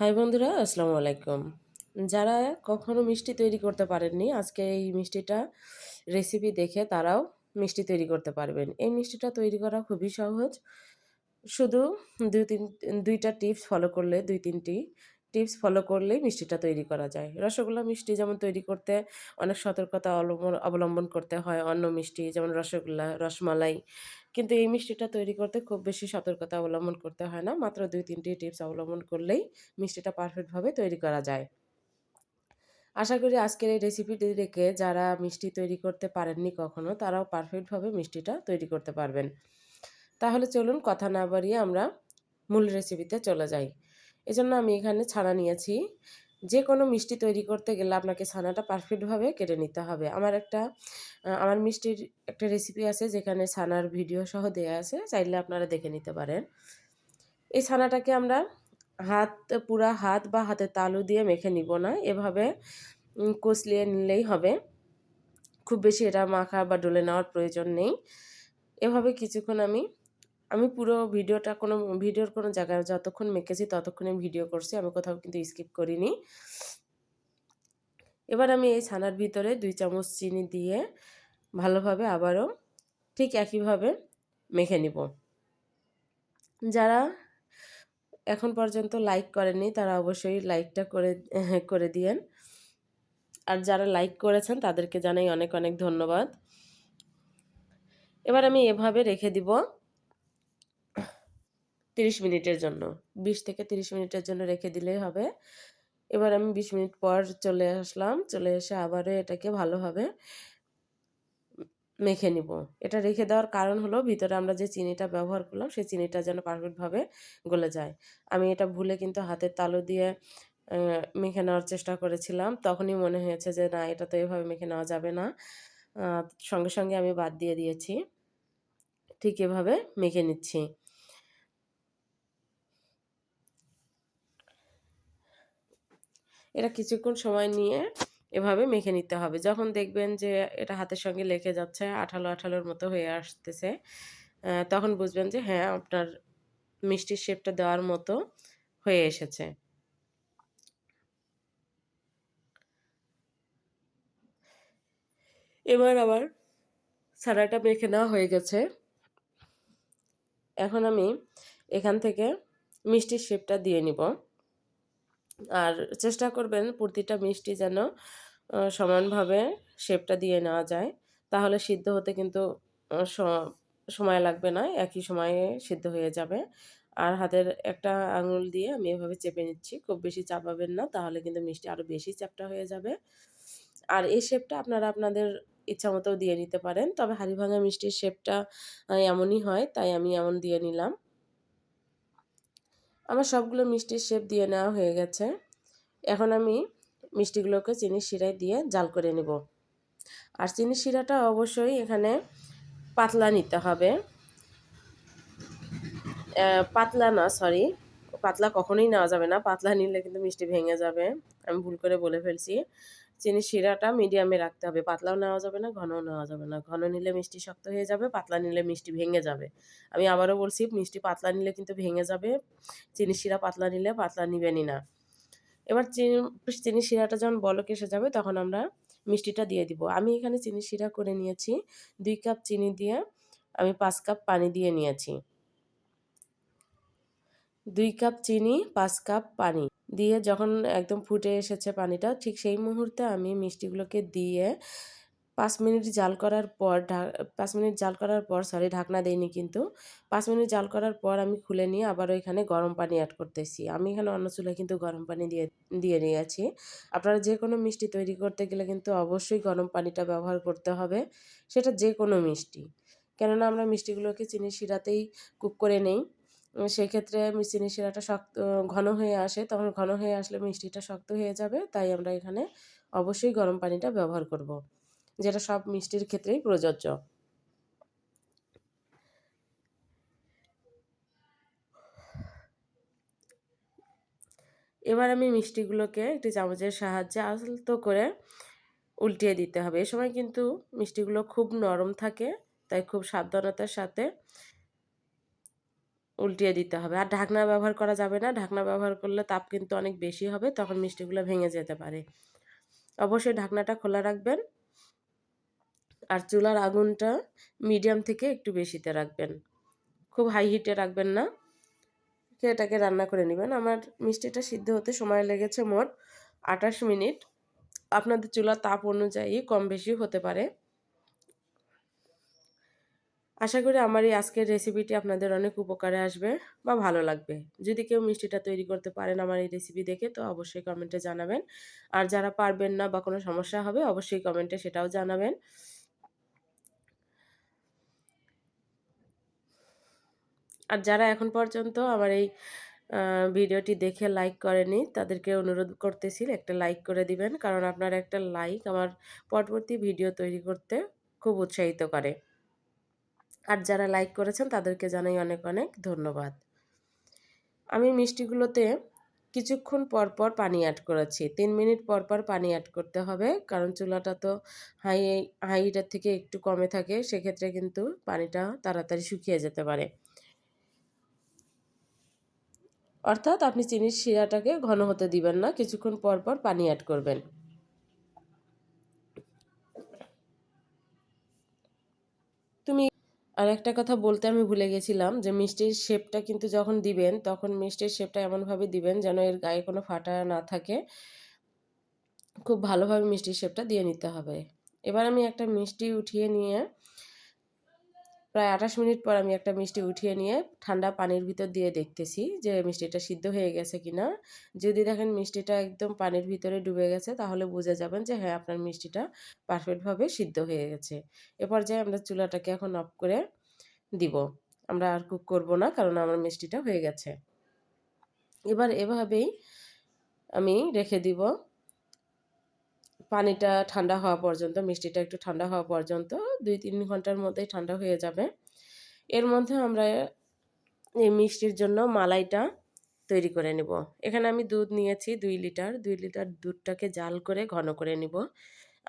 High বন্ধুরা, আসসালামু আলাইকুম। যারা কখনো মিষ্টি তৈরি করতে পারেননি, আজকে এই মিষ্টিটা রেসিপি দেখে তারাও মিষ্টি তৈরি করতে পারবেন। এই মিষ্টিটা তৈরি করা খুবই সহজ। শুধু দুই তিন, দুইটা টিপস ফলো করলে দুই তিনটি টিপস ফলো করলেই মিষ্টিটা তৈরি করা যায়। রসগোল্লা মিষ্টি যেমন তৈরি করতে অনেক সতর্কতা অবলম্বন করতে হয় অন্য মিষ্টি যেমন রসগোল্লা, রসমালাই। কিন্তু এই মিষ্টিটা তৈরি করতে খুব বেশি সতর্কতা অবলম্বন করতে হয় না, মাত্র দুই, তিনটি টিপস অবলম্বন করলেই মিষ্টিটা পারফেক্টভাবে তৈরি করা যায়। আশা করি আজকের এই রেসিপিটি দেখে যারা মিষ্টি তৈরি করতে পারেননি কখনো, তারাও পারফেক্টভাবে মিষ্টিটা তৈরি করতে পারবেন। তাহলে চলুন কথা না বাড়িয়ে আমরা মূল রেসিপিতে চলে যাই। এজন্য আমি এখানে ছানা নিয়েছি। যে কোনো মিষ্টি তৈরি করতে গেলে আপনাকে ছানাটা পারফেক্টভাবে কেটে নিতে হবে। আমার একটা আমার মিষ্টির একটা রেসিপি আছে যেখানে ছানার ভিডিও সহ দেওয়া আছে, চাইলে আপনারা দেখে নিতে পারেন। এই ছানাটাকে আমরা হাত, পুরা হাত বা হাতে তালু দিয়ে মেখে নিব না, এভাবে কষলিয়ে নিলেই হবে। খুব বেশি এটা মাখা বা ডলে নেওয়ার প্রয়োজন নেই। এভাবে কিছুক্ষণ আমি আমি পুরো ভিডিওটা কোনো ভিডিওর কোনো জায়গায় যতক্ষণ মেখেছি ততক্ষণে ভিডিও করছি, আমি কোথাও কিন্তু স্কিপ করিনি। এবার আমি এই ছানার ভিতরে দুই চামচ চিনি দিয়ে ভালোভাবে আবারও ঠিক একইভাবে মেখে নিব। যারা এখন পর্যন্ত লাইক করেননি, তারা অবশ্যই লাইকটা করে করে দিয়েন। আর যারা লাইক করেছেন, তাদেরকে জানাই অনেক অনেক ধন্যবাদ। এবার আমি এভাবে রেখে দিব। তিরিশ মিনিটের জন্য। বিশ থেকে তিরিশ মিনিটের জন্য রেখে দিলেই হবে। এবার আমি বিশ মিনিট পর চলে আসলাম। চলে এসে আবারও এটাকে ভালোভাবে মেখে নিব। এটা রেখে দেওয়ার কারণ হলো, ভিতরে আমরা যে চিনিটা ব্যবহার করলাম, সেই চিনিটা যেন পারফেক্টভাবে গলে যায়। আমি এটা ভুলে কিন্তু হাতের তালু দিয়ে মেখে নেওয়ার চেষ্টা করেছিলাম। তখনই মনে হয়েছে যে, না, এটা তো এভাবে মেখে নেওয়া যাবে না। সঙ্গে সঙ্গে আমি বাদ দিয়ে দিয়েছি। ঠিক এভাবে মেখে নিচ্ছি। এটা কিছুক্ষণ সময় নিয়ে এভাবে মেখে নিতে হবে। যখন দেখবেন যে এটা হাতের সঙ্গে লেগে যাচ্ছে, আঠালো আঠালোর মতো হয়ে আসতেছে তখন বুঝবেন যে হ্যাঁ আপনার মিষ্টির শেপটা দেওয়ার মতো হয়ে এসেছে। এবার আবার সারাটা মেখে নেওয়া হয়ে গেছে। এখন আমি এখান থেকে মিষ্টির শেপটা দিয়ে নিব। আর চেষ্টা করবেন প্রতিটা মিষ্টি যেন সমানভাবে শেপটা দিয়ে নেওয়া যায়। তাহলে সিদ্ধ হতে কিন্তু সময় লাগবে না, একই সময়ে সিদ্ধ হয়ে যাবে। আর হাতের একটা আঙুল দিয়ে আমি এভাবে চেপে নিচ্ছি, খুব বেশি চাপাবেন না, তাহলে কিন্তু মিষ্টি আরও বেশি চাপটা হয়ে যাবে। আর এই শেপটা আপনারা আপনাদের ইচ্ছা মতো দিয়ে নিতে পারেন, তবে হাড়ি ভাঙা মিষ্টির শেপটা এমনই হয়, তাই আমি এমন দিয়ে নিলাম। সবগুলো মিষ্টির শেপ দিয়ে নেওয়া হয়ে গেছে। এখন আমি মিষ্টিগুলোকে চিনি শিরায় দিয়ে জাল করে নেব। আর চিনি শিরাটা অবশ্যই এখানে পাতলা নিতে হবে। পাতলা না সরি পাতলা কখনোই নেওয়া যাবে না। পাতলা নিলে কিন্তু মিষ্টি ভেঙে যাবে। আমি ভুল করে বলে ফেলছি। চিনি শিরাটা মিডিয়ামে রাখতে হবে। পাতলাও নেওয়া যাবে না, ঘনও নেওয়া যাবে না। ঘন নিলে মিষ্টি শক্ত হয়ে যাবে, পাতলা নিলে মিষ্টি ভেঙে যাবে। আমি আবারও বলছি, মিষ্টি পাতলা নিলে কিন্তু ভেঙে যাবে। চিনি শিরা পাতলা নিলে পাতলা নিবেনই না। এবার চিনি চিনি শিরাটা যখন বলক এসে যাবে, তখন আমরা মিষ্টিটা দিয়ে দিব। আমি এখানে চিনি শিরা করে নিয়েছি। দুই কাপ চিনি দিয়ে আমি পাঁচ কাপ পানি দিয়ে নিয়েছি। দুই কাপ চিনি, পাঁচ কাপ পানি দিয়ে যখন একদম ফুটে এসেছে পানিটা, ঠিক সেই মুহূর্তে আমি মিষ্টিগুলোকে দিয়ে পাঁচ মিনিট জাল করার পর পাঁচ মিনিট জাল করার পর সরি ঢাকনা দেয়নি কিন্তু, পাঁচ মিনিট জাল করার পর আমি খুলে নিয়ে আবার ওইখানে গরম পানি অ্যাড করতেছি। আমি এখানে অন্য চুলে কিন্তু গরম পানি দিয়ে দিয়ে নিয়েছি। আপনারা যে কোনো মিষ্টি তৈরি করতে গেলে কিন্তু অবশ্যই গরম পানিটা ব্যবহার করতে হবে, সেটা যে কোনো মিষ্টি। কেননা আমরা মিষ্টিগুলোকে চিনি শিরাতেই কুক করে নেই। সেক্ষেত্রে চিনি শিরাটা শক্ত ঘন হয়ে আসে। তখন ঘন হয়ে আসলে মিষ্টিটা শক্ত হয়ে যাবে। তাই আমরা এখানে অবশ্যই গরম পানিটা ব্যবহার করব। যেটা সব মিষ্টির ক্ষেত্রেই প্রযোজ্য। এবার আমি মিষ্টিগুলোকে একটি চামচের সাহায্যে আলতো করে উল্টিয়ে দিতে হবে। এ সময় কিন্তু মিষ্টিগুলো খুব নরম থাকে, তাই খুব সাবধানতার সাথে উল্টিয়ে দিতে হবে। আর ঢাকনা ব্যবহার করা যাবে না। ঢাকনা ব্যবহার করলে তাপ কিন্তু অনেক বেশি হবে, তখন মিষ্টিগুলো ভেঙে যেতে পারে। অবশ্যই ঢাকনাটা খোলা রাখবেন আর চুলার আগুনটা মিডিয়াম থেকে একটু বেশিতে রাখবেন। খুব হাই হিটে রাখবেন না। এটাকে রান্না করে নেবেন? আমার মিষ্টিটা সিদ্ধ হতে সময় লেগেছে মোট আটাশ মিনিট। আপনাদের চুলার তাপ অনুযায়ী কম বেশি হতে পারে। আশা করি আমার এই আজকের রেসিপিটি আপনাদের অনেক উপকারে আসবে বা ভালো লাগবে। যদি কেউ মিষ্টিটা তৈরি করতে পারেন আমার এই রেসিপি দেখে, তো অবশ্যই কমেন্টে জানাবেন। আর যারা পারবেন না বা কোনো সমস্যা হবে, অবশ্যই কমেন্টে সেটাও জানাবেন। আর যারা এখন পর্যন্ত আমার এই ভিডিওটি দেখে লাইক করেনি, তাদেরকে অনুরোধ করতেছি একটা লাইক করে দিবেন। কারণ আপনার একটা লাইক আমার পরবর্তী ভিডিও তৈরি করতে খুব উৎসাহিত করে। আর যারা লাইক করেছেন তাদেরকে জানাই অনেক অনেক ধন্যবাদ। আমি মিষ্টিগুলোতে কিছুক্ষণ পর পর পানি অ্যাড করেছি। তিন মিনিট পর পর পানি অ্যাড করতে হবে, কারণ চুলাটা তো হাই হাইটার থেকে একটু কমে থাকে, সেক্ষেত্রে কিন্তু পানিটা তাড়াতাড়ি শুকিয়ে যেতে পারে। অর্থাৎ আপনি চিনির শিরাটাকে ঘন হতে দিবেন না, কিছুক্ষণ পর পর পানি অ্যাড করবেন। আর একটা কথা বলতে আমি ভুলে গেছিলাম যে মিষ্টির শেপটা কিন্তু যখন দিবেন, তখন মিষ্টির শেপটা এমনভাবে দিবেন যেন এর গায়ে কোনো ফাটা না থাকে। খুব ভালোভাবে মিষ্টির শেপটা দিয়ে নিতে হবে। এবার আমি একটা মিষ্টি উঠিয়ে নিয়ে প্রায় আঠাশ মিনিট পর আমি একটা মিষ্টি উঠিয়ে নিয়ে ঠান্ডা পানির ভিতর দিয়ে দেখতেছি যে মিষ্টিটা সিদ্ধ হয়ে গেছে কিনা। যদি দেখেন মিষ্টিটা একদম পানির ভিতরে ডুবে গেছে, তাহলে বুঝে যাবেন যে হ্যাঁ আপনার মিষ্টিটা পারফেক্টভাবে সিদ্ধ হয়ে গেছে। এ পর্যায়ে আমরা চুলাটাকে এখন অফ করে দিব। আমরা আর কুক করব না, কারণ আমার মিষ্টিটা হয়ে গেছে। এবার এভাবেই আমি রেখে দিব। পানিটা ঠান্ডা হওয়া পর্যন্ত, মিষ্টিটা একটু ঠান্ডা হওয়া পর্যন্ত দুই তিন ঘণ্টার মধ্যেই ঠান্ডা হয়ে যাবে। এর মধ্যে আমরা এই মিষ্টির জন্য মালাইটা তৈরি করে নেব। এখানে আমি দুধ নিয়েছি দুই লিটার দুই লিটার দুধটাকে জাল করে ঘন করে নিব।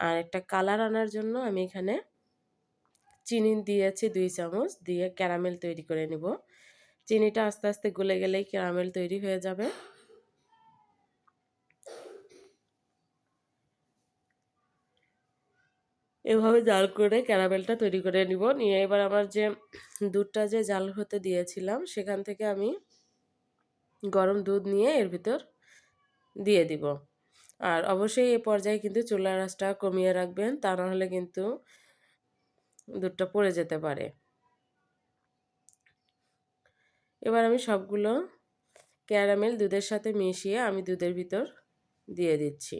আর একটা কালার আনার জন্য আমি এখানে চিনি দিয়েছি দুই চামচ, দিয়ে ক্যারামেল তৈরি করে নিব। চিনিটা আস্তে আস্তে গলে গেলেই ক্যারামেল তৈরি হয়ে যাবে। এভাবে জাল করে ক্যারামেলটা তৈরি করে নিব। নিয়ে এবার আমার যে দুধটা যে জাল হতে দিয়েছিলাম, সেখান থেকে আমি গরম দুধ নিয়ে এর ভিতর দিয়ে দিব। আর অবশ্যই এ পর্যায়ে কিন্তু চুলার আঁচটা কমিয়ে রাখবেন, তা নাহলে কিন্তু দুধটা পড়ে যেতে পারে। এবার আমি সবগুলো ক্যারামেল দুধের সাথে মিশিয়ে আমি দুধের ভিতর দিয়ে দিচ্ছি।